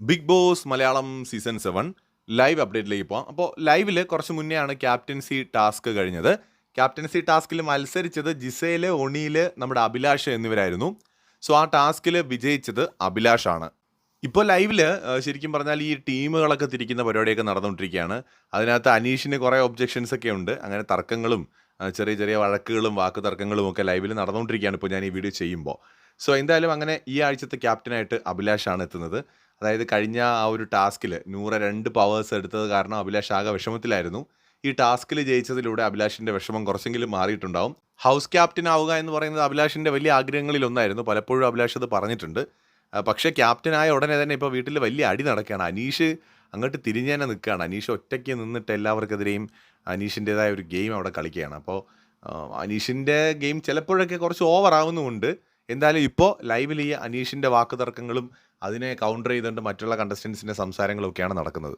Bigg Boss Malayalam season seven live അപ്ഡേറ്റിലേക്ക് പോകാം അപ്പോൾ ലൈവിൽ കുറച്ച് മുന്നേ ആണ് ക്യാപ്റ്റൻസി ടാസ്ക് കഴിഞ്ഞത് ക്യാപ്റ്റൻസി ടാസ്കിൽ മത്സരിച്ചത് ജിസയിൽ ഒണിയിൽ നമ്മുടെ അഭിലാഷ് എന്നിവരായിരുന്നു. സോ ആ ടാസ്കിൽ വിജയിച്ചത് അഭിലാഷാണ് ഇപ്പോൾ ലൈവിൽ ശരിക്കും പറഞ്ഞാൽ ഈ ടീമുകളൊക്കെ തിരിക്കുന്ന പരിപാടിയൊക്കെ നടന്നുകൊണ്ടിരിക്കുകയാണ്. അതിനകത്ത് അനീഷിന് കുറേ ഒബ്ജെക്ഷൻസ് ഒക്കെ ഉണ്ട്. അങ്ങനെ തർക്കങ്ങളും ചെറിയ ചെറിയ വഴക്കുകളും വാക്ക് തർക്കങ്ങളും ഒക്കെ ലൈവിൽ നടന്നുകൊണ്ടിരിക്കുകയാണ് ഇപ്പോൾ ഞാൻ ഈ വീഡിയോ ചെയ്യുമ്പോൾ. സോ എന്തായാലും അങ്ങനെ ഈ ആഴ്ചത്തെ ക്യാപ്റ്റനായിട്ട് അഭിലാഷാണ് എത്തുന്നത്. അതായത് കഴിഞ്ഞ ആ ഒരു ടാസ്കിൽ നൂറ് രണ്ട് പവേഴ്സ് എടുത്തത് കാരണം അഭിലാഷ് ആകെ വിഷമത്തിലായിരുന്നു. ഈ ടാസ്കിൽ ജയിച്ചതിലൂടെ അഭിലാഷിന്റെ വിഷമം കുറച്ചെങ്കിലും മാറിയിട്ടുണ്ടാവും. ഹൗസ് ക്യാപ്റ്റൻ ആവുക എന്ന് പറയുന്നത് അഭിലാഷിന്റെ വലിയ ആഗ്രഹങ്ങളിൽ ഒന്നായിരുന്നു. പലപ്പോഴും അഭിലാഷ് അത് പറഞ്ഞിട്ടുണ്ട്. പക്ഷേ ക്യാപ്റ്റനായ ഉടനെ തന്നെ ഇപ്പോൾ വീട്ടിൽ വലിയ അടി നടക്കുകയാണ്. അനീഷ് അങ്ങോട്ട് തിരിഞ്ഞു തന്നെ നിൽക്കുകയാണ്. അനീഷ് ഒറ്റയ്ക്ക് നിന്നിട്ട് എല്ലാവർക്കെതിരെയും അനീഷിന്റെതായ ഒരു ഗെയിം അവിടെ കളിക്കുകയാണ്. അപ്പോൾ അനീഷിന്റെ ഗെയിം ചിലപ്പോഴൊക്കെ കുറച്ച് ഓവർ ആവുന്നുമുണ്ട്. എന്തായാലും ഇപ്പോൾ ലൈവിൽ ഈ അനീഷിന്റെ വാക്കുതർക്കങ്ങളും അതിനെ കൗണ്ടർ ചെയ്തുകൊണ്ട് മറ്റുള്ള കണ്ടസ്റ്റൻസിന്റെ സംസാരങ്ങളൊക്കെയാണ് നടക്കുന്നത്.